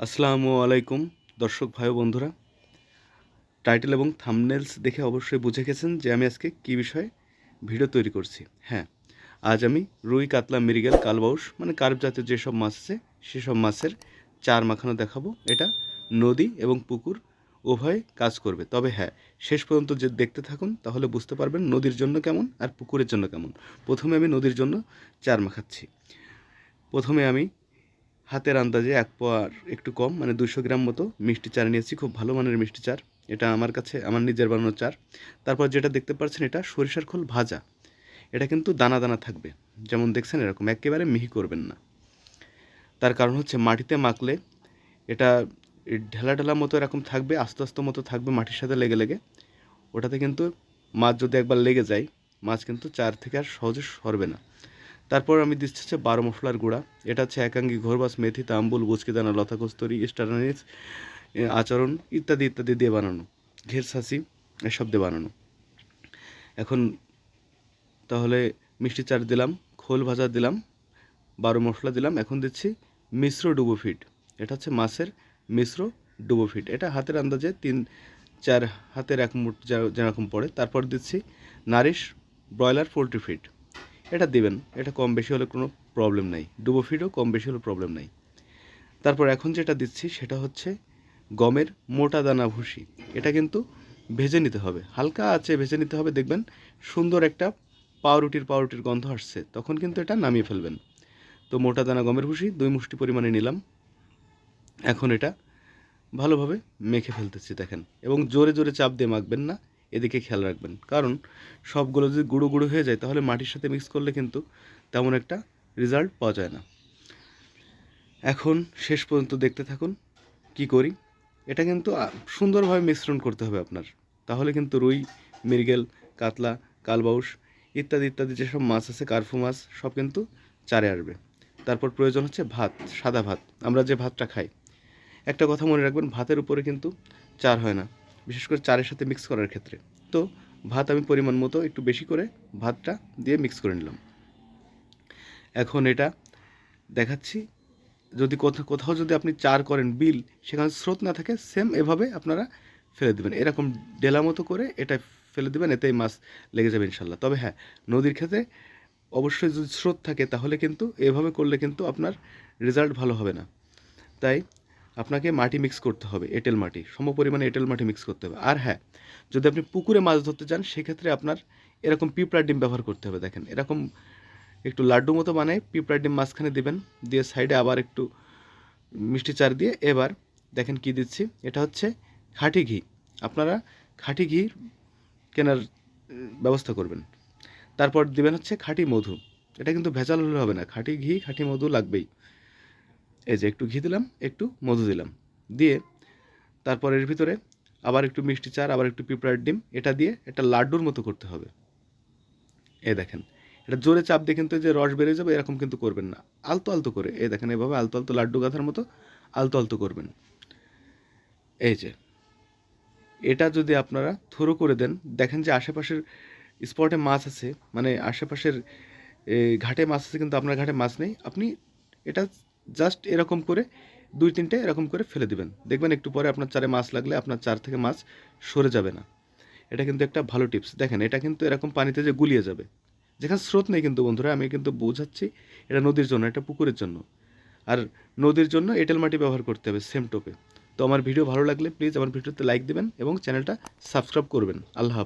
আসসালামু আলাইকুম, দর্শক ভাই বন্ধুরা। টাইটেল এবং থামনেলস দেখে অবশ্যই বুঝে গেছেন যে আমি আজকে কী বিষয়ে ভিডিও তৈরি করছি। হ্যাঁ আজ আমি রুই, কাতলা মিরিগেল কালবাউস মানে কার্প জাতীয় যেসব মাছ আছে, সেসব মাছের চার মাখানো দেখাবো। এটা নদী এবং পুকুর উভয় কাজ করবে। তবে হ্যাঁ শেষ পর্যন্ত যে দেখতে থাকুন, তাহলে বুঝতে পারবেন নদীর জন্য কেমন আর পুকুরের জন্য কেমন। প্রথমে আমি নদীর জন্য চার মাখাচ্ছি। প্রথমে আমি হাতের আন্দাজে এক পোয়ার একটু কম মানে দুশো গ্রাম মতো মিষ্টি চার নিয়েছি, খুব ভালো মানের মিষ্টি চার। এটা আমার কাছে, আমার নিজের বানানো চার। তারপর যেটা দেখতে পাচ্ছেন এটা সরিষার খোল ভাজা। এটা কিন্তু দানা দানা থাকবে। যেমন দেখছেন এরকম, একেবারে মিহি করবেন না। তার কারণ হচ্ছে মাটিতে মাখলে এটা ঢেলা ঢেলা মতো এরকম থাকবে, আস্তে আস্তে মতো থাকবে মাটির সাথে লেগে লেগে। ওটাতে কিন্তু মাছ যদি একবার লেগে যায়, মাছ কিন্তু চার থেকে আর সহজে সরবে না। তারপর আমি দিচ্ছি হচ্ছে বারো মশলার গুঁড়া। এটা হচ্ছে একাঙ্গি ঘোরবাস, মেথি, তাম্বুল বুচকিদানা লতা কস্তরি স্টারানিস আচরণ ইত্যাদি ইত্যাদি দিয়ে বানানো। ঘের সাসি এসব দিয়ে বানানো। এখন তাহলে মিষ্টি চার দিলাম, খোল ভাজা দিলাম, বারো মশলা দিলাম। এখন দিচ্ছি মিশ্র ডুবো ফিট। এটা হচ্ছে মাছের মিশ্র ডুবো ফিট। এটা হাতের আন্দাজে তিন, চার হাতের এক মুঠ যেরকম পড়ে। তারপর দিচ্ছি নারিশ ব্রয়লার পোলট্রি ফিট। এটা দিবেন। এটা কম বেশি হলে কোনো প্রবলেম নাই। ডুবো ফিডও কম বেশি হলে প্রবলেম নাই। তারপর এখন যেটা দিচ্ছি সেটা হচ্ছে গমের মোটা দানা ভুসি। এটা কিন্তু ভেজে নিতে হবে। হালকা আছে ভেজে নিতে হবে। দেখবেন সুন্দর একটা পাউরুটির পাউরুটির গন্ধ আসছে। তখন কিন্তু এটা নামিয়ে ফেলবেন। তো মোটা দানা গমের ভুসি, দুই মুষ্টি পরিমাণে নিলাম। এখন এটা ভালোভাবে মেখে ফেলতেছি, দেখেন। এবং জোরে জোরে চাপ দিয়ে মাখবেন না। এদিকে খেয়াল রাখবেন। কারণ সবগুলো যদি গুঁড়ো গুঁড়ো হয়ে যায়, তাহলে মাটির সাথে মিক্স করলে কিন্তু তেমন একটা রেজাল্ট পাওয়া যায় না। এখন শেষ পর্যন্ত দেখতে থাকুন কি করি। এটা কিন্তু সুন্দরভাবে মিশ্রণ করতে হবে আপনার। তাহলে কিন্তু রুই, মৃগেল, কাতলা, কালবাউস ইত্যাদি ইত্যাদি যেসব মাছ আছে, কার্ফু মাছ, সব কিন্তু চারে আসবে। তারপর প্রয়োজন হচ্ছে ভাত, সাদা ভাত। আমরা যে ভাতটা খাই, একটা কথা মনে রাখবেন, ভাতের উপরে কিন্তু চার হয় না। বিশেষ করে চারের সাথে মিক্স করার ক্ষেত্রে। তো ভাত আমি পরিমাণ মতো একটু বেশি করে ভাতটা দিয়ে মিক্স করে নিলাম। এখন এটা দেখাচ্ছি। যদি কোথাও কোথাও যদি আপনি চার করেন বিল, সেখানে স্রোত না থাকে সেম এভাবে আপনারা ফেলে দেবেন। এরকম ডেলা মতো করে এটা ফেলে দেবেন, এতেই মাছ লেগে যাবে ইনশাল্লাহ। তবে হ্যাঁ নদীর ক্ষেত্রে অবশ্যই যদি স্রোত থাকে, তাহলে কিন্তু এভাবে করলে কিন্তু আপনার রেজাল্ট ভালো হবে না। তাই আপনাকে মাটি মিক্স করতে হবে, এঁটেল মাটি সম পরিমাণে এঁটেল মাটি মিক্স করতে হবে। আর হ্যাঁ যদি আপনি পুকুরে মাছ ধরতে চান সেক্ষেত্রে আপনার এরকম পিঁপড়ার ডিম ব্যবহার করতে হবে, দেখেন। এরকম একটু লাড্ডু মতো বানায় পিঁপড়ার ডিম মাঝখানে দিবেন, দিয়ে সাইডে আবার একটু মিষ্টি চার দিয়ে এবার দেখেন কি দিচ্ছি, এটা হচ্ছে খাঁটি ঘি। আপনারা খাঁটি ঘি কেনার ব্যবস্থা করবেন। তারপর দিবেন হচ্ছে খাঁটি মধু। এটা কিন্তু ভেজাল হলে হবে না, খাঁটি ঘি, খাঁটি মধু লাগবেই। এই যে একটু ঘি দিলাম, একটু মধু দিলাম। দিয়ে তারপর এর ভিতরে আবার একটু মিষ্টি চার, আবার একটু পিঁপড়ার ডিম, এটা দিয়ে একটা লাড্ডুর মতো করতে হবে। এই দেখেন, এটা জোরে চাপ দিয়ে কিন্তু যে রস বেড়ে যাবে, এরকম কিন্তু করবেন না। আলতো আলতো করে, এই দেখেন এভাবে আলতো আলতো লাড্ডু গাঁথার মতো আলতো আলতো করবেন। এই যে, এটা যদি আপনারা থ্রো করে দেন, দেখেন যে আশেপাশের স্পটে মাছ আছে মানে আশেপাশের ঘাটে মাছ আছে, কিন্তু আপনার ঘাটে মাছ নেই, আপনি এটা জাস্ট এরকম করে দুই তিনটে এরকম করে ফেলে দিবেন। দেখবেন একটু পরে আপনার চারে মাছ লাগলে আপনার চার থেকে মাছ সরে যাবে না। এটা কিন্তু একটা ভালো টিপস। দেখেন, এটা কিন্তু এরকম পানিতে যে গুলিয়ে যাবে। যেখানে স্রোত নেই কিন্তু বন্ধুরা, আমি কিন্তু বোঝাচ্ছি এটা নদীর জন্য, এটা পুকুরের জন্য। আর নদীর জন্য এঁটেল মাটি ব্যবহার করতে হবে সেম টোপে তো আমার ভিডিও ভালো লাগলে প্লিজ আমার ভিডিওতে লাইক দেবেন এবং চ্যানেলটা সাবস্ক্রাইব করবেন। আল্লাহ